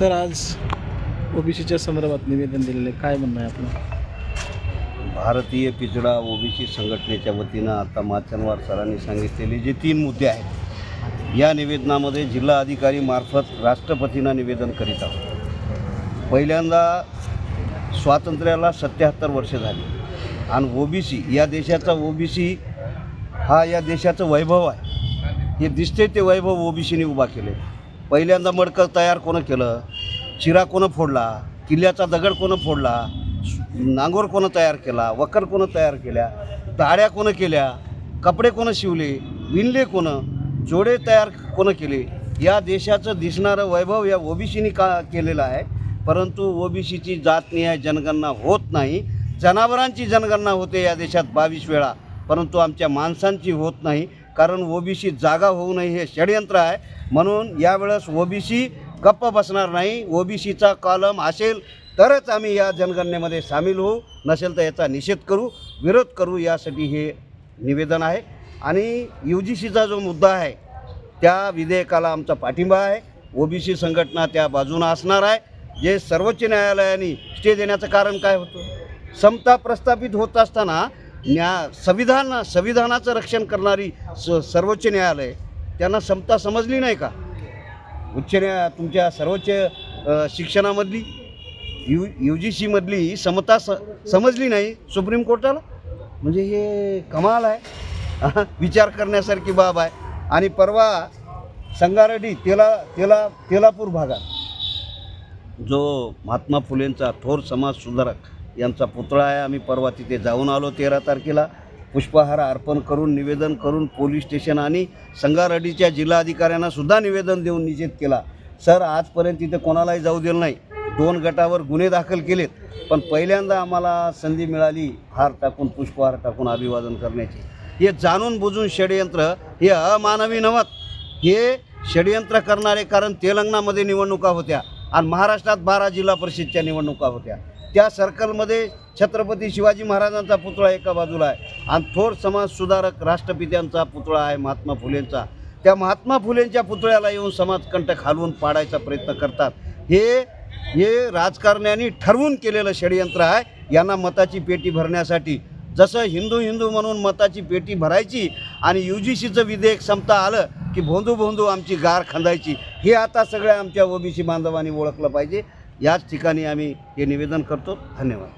Sir आज ओबीसीच्या संदर्भात निवेदन दिलेलं आहे. काय म्हणणं आहे आपलं? भारतीय पिछडा ओबीसी संघटनेच्या वतीनं आता माचनवार सरांनी सांगितलेले जे तीन मुद्दे आहेत या निवेदनामध्ये जिल्हा अधिकारी मार्फत राष्ट्रपतींना निवेदन करीत आहोत. पहिल्यांदा स्वातंत्र्याला सत्याहत्तर वर्ष झाली आणि ओबीसी या देशाचा ओबीसी हा या देशाचं वैभव आहे. हे दिसते ते वैभव ओबीसीने उभा केले पहिल्यांदा मडकं तयार कोणं केलं? चिरा कोणं फोडला? किल्ल्याचा दगड कोणं फोडला? नांगोर कोणं तयार केला? वकर कोणं तयार केल्या? दाड्या कोणं केल्या? कपडे कोणं शिवले? विणले कोणं? जोडे तयार कोणं केले? या देशाचं दिसणारं वैभव या ओबीसीनी का केलेलं आहे. परंतु ओबीसीची जातनिहाय जनगणना होत नाही. जनावरांची जनगणना होते या देशात बावीस वेळा. परंतु आमच्या माणसांची होत नाही. कारण ओबीसी जागा होऊ नये हे षडयंत्र आहे. म्हणून यावेळेस ओबीसी गप्प बसणार नाही. ओबीसीचा कॉलम असेल तरच आम्ही या जनगणनेमध्ये सामील होऊ. नसेल तर याचा निषेध करू. विरोध करू यासाठी हे निवेदन आहे. आणि यू जी सीचा जो मुद्दा आहे त्या विधेयकाला आमचा पाठिंबा आहे. ओबीसी संघटना त्या बाजूनं असणार आहे. जे सर्वोच्च न्यायालयाने स्टे देण्याचं कारण काय होतं? समता प्रस्थापित होत असताना न्या संविधान संविधानाचं रक्षण करणारी स सर्वोच्च न्यायालय त्यांना समता समजली नाही का? उच्च न्याय तुमच्या सर्वोच्च शिक्षणामधली यू यू जी सीमधली समता स समजली नाही सुप्रीम कोर्टाला? म्हणजे हे कमाल आहे. विचार करण्यासारखी बाब आहे. आणि परवा संगारेड्डी तेला तेला तेलापूर भागात जो महात्मा फुलेंचा थोर समाज सुधारक यांचा पुतळा आहे. आम्ही परवा तिथे जाऊन आलो तेरा तारखेला. पुष्पहार अर्पण करून निवेदन करून पोलीस स्टेशन आणि संगारेड्डीच्या जिल्हाधिकाऱ्यांना सुद्धा निवेदन देऊन निषेध केला. सर आजपर्यंत तिथे कोणालाही जाऊ दिलं नाही. दोन गटावर गुन्हे दाखल केलेत. पण पहिल्यांदा आम्हाला संधी मिळाली हार टाकून पुष्पहार टाकून अभिवादन करण्याची. हे जाणून बुजून षडयंत्र हे अमानवी नवत. हे षडयंत्र करणारे कारण तेलंगणामध्ये निवडणुका होत्या आणि महाराष्ट्रात बारा जिल्हा परिषदच्या निवडणुका होत्या. त्या सर्कलमध्ये छत्रपती शिवाजी महाराजांचा पुतळा एका बाजूला आहे आणि थोर समाज सुधारक राष्ट्रपित्यांचा पुतळा आहे महात्मा फुलेंचा. त्या महात्मा फुलेंच्या पुतळ्याला येऊन समाजकंटक हलवून पाडायचा प्रयत्न करतात. हे हे राजकारण्यांनी ठरवून केलेलं षडयंत्र आहे. यांना मताची पेटी भरण्यासाठी. जसं हिंदू हिंदू म्हणून मताची पेटी भरायची आणि यू जी सीचं विधेयक संपता आलं की भोंदू भोंदू आमची गार खांदायची. हे आता सगळ्या आमच्या ओबीसी बांधवांनी ओळखलं पाहिजे. याच ठिकाणी आम्ही हे निवेदन करतो. धन्यवाद.